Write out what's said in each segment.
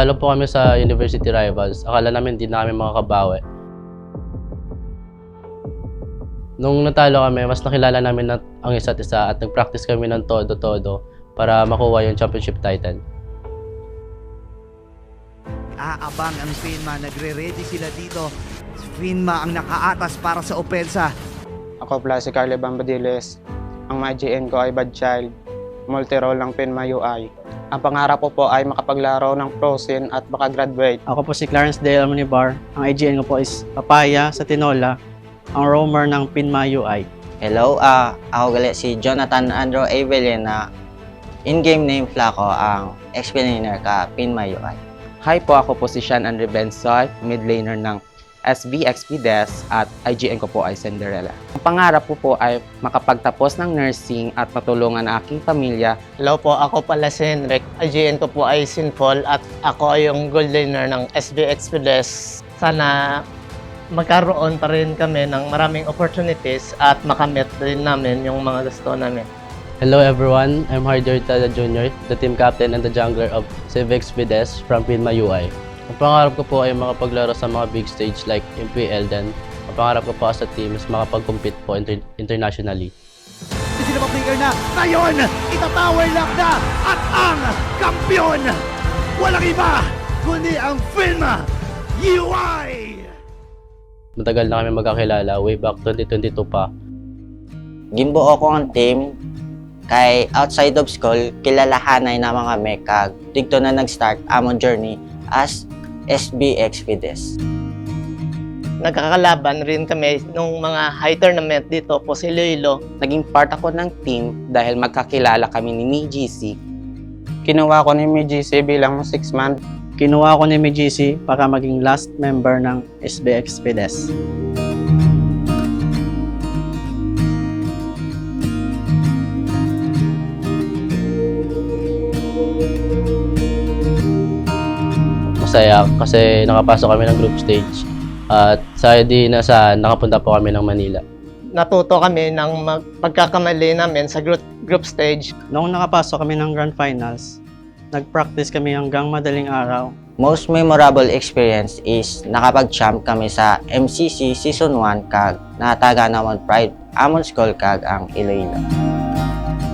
Natalo po kami sa university rivals. Akala namin di na kami makakabawi. Nung natalo kami, mas nakilala namin na ang isa't isa at nag-practice kami ng todo-todo para makuha yung championship title. Aabang ang Finma, nagre-ready sila dito. Finma ang nakaatas para sa opensa. Ako pala si Carly Bambadiles. Ang my GN ko ay Bad Child. Multi-role ng Pinma UI. Ang pangarap ko po ay makapaglaro ng pro scene at makagraduate. Ako po si Clarence Dale Almonibar. Ang IGN ko po is Papaya sa Tinola. Ang roamer ng Pinma UI. Hello, ah ako gali si Jonathan Andrew Avelina. In-game name pala ko ang explainer ka Pinma UI. Hi po, ako po si Sean Andre Bensoy, mid laner ng SB XP Des at IGN ko po ay Cinderella. Ang pangarap ko po ay makapagtapos ng nursing at matulungan ang aking pamilya. Hello po, ako pala si Henrik. IGN ko po ay Sinful at ako ay yung gold laner ng SB Expedes. Sana magkaroon pa rin kami ng maraming opportunities at makamit din namin yung mga gusto namin. Hello everyone, I'm Hardy Hurtado Jr., the team captain and the jungler of Civics Fides from Pinma UI. Ang pangarap ko po ay makapaglaro sa mga big stage like MPL then ang pangarap ko po sa team is makapag-compete po inter- internationally. Sila mga player na ngayon, itatower lock na at ang kampiyon! Walang iba, kundi ang Finma UI! Matagal na kami magkakilala, way back 2022 pa. Gimbuo ko ang team kay outside of school kilalahanay na mga mekag. Dito na nag-start among journey as SBX Fides. Nagkakalaban rin kami nung mga high tournament dito po si Lilo. Naging part ako ng team dahil magkakilala kami ni MiGC. Kinuha ko ni MGC bilang 6 man. Kinuha ko ni MGC para maging last member ng SBX Fides. Masaya kasi nakapasok kami ng group stage at sa di na sa nakapunta po kami ng Manila. Natuto kami ng mag- pagkakamali namin sa group, group stage. Noong nakapasok kami ng Grand Finals, nag-practice kami hanggang madaling araw. Most memorable experience is nakapag-champ kami sa MCC Season 1 kag nataga naman Pride Amon School kag ang Iloilo.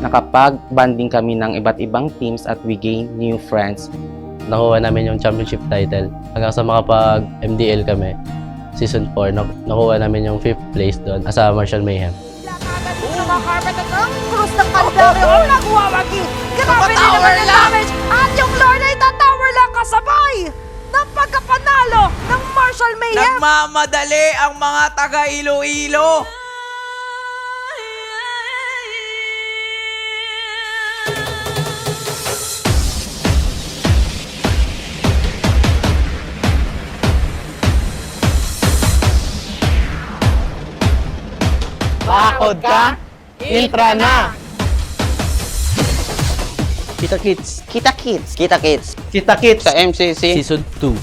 Nakapag-banding kami ng iba't ibang teams at we gain new friends. Nakuha namin yung championship title hanggang sa makapag-MDL kami. Season 4, nak- nakuha namin yung 5th place doon sa Martial Mayhem. Carpet at ang cross ng kalendaryo ang nagwawagi. Naman yung damage. At yung Lord ay tatower lang kasabay ng pagkapanalo ng Marshall Mayhem. Nagmamadali ang mga taga Iloilo. Bakod ka? Intra na! Kita Kids! Kita Kids! Kita Kids! Kita kits! Sa MCC, Season 2,